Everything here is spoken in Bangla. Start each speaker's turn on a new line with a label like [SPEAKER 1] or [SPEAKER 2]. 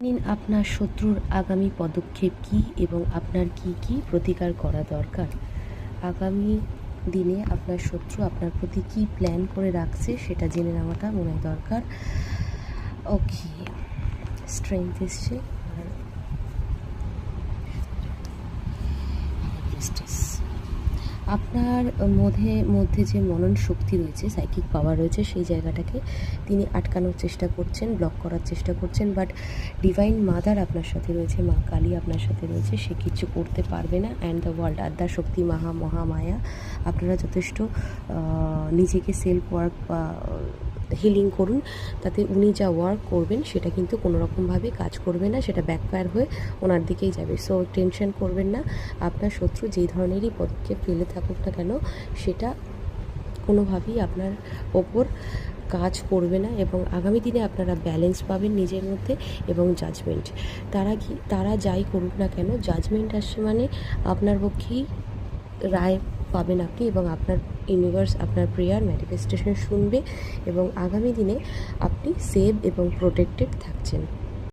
[SPEAKER 1] নিন আপনার শত্রুর আগামী পদক্ষেপ কী এবং আপনার কি কি প্রতিকার করা দরকার আগামী দিনে আপনার শত্রু আপনার প্রতি কী প্ল্যান করে রাখছে সেটা জেনে নেওয়াটা মনে দরকার ওকে স্ট্রেংথ এসছে আর. আপনার মধ্যে মধ্যে যে মনন শক্তি রয়েছে সাইকিক পাওয়ার রয়েছে, সেই জায়গাটাকে তিনি আটকানোর চেষ্টা করছেন ব্লক করার চেষ্টা করছেন বাট ডিভাইন মাদার আপনার সাথে রয়েছে, মা কালী আপনার সাথে রয়েছে, সে কিছু করতে পারবে না and the world Adya Shakti, মহা, মহামায়া, আপনারা যথেষ্ট নিজেকে সেলফ ওয়ার্ক বা হিলিং করুন, তাতে উনি যা ওয়ার্ক করবেন সেটা কিন্তু কোনো রকমভাবে কাজ করবে না, সেটা ব্যাকফায়ার হয়ে ওনার দিকেই যাবে। সো টেনশন করবেন না, আপনার শত্রু যেই ধরনেরই পদক্ষেপ ফেলে থাকুক না কেন, সেটা কোনোভাবেই আপনার ওপর কাজ করবে না এবং আগামী দিনে আপনারা ব্যালেন্স পাবেন নিজের মধ্যে এবং জাজমেন্ট তারা কি, তারা যাই করুক না কেন জাজমেন্ট আসছে মানে আপনার পক্ষেই রায় পাবেন আপনি এবং আপনার ইউনিভার্স আপনার প্রেয়ার ম্যানিফেস্টেশন শুনবে এবং আগামী দিনে আপনি সেভ এবং প্রোটেক্টেড থাকছেন।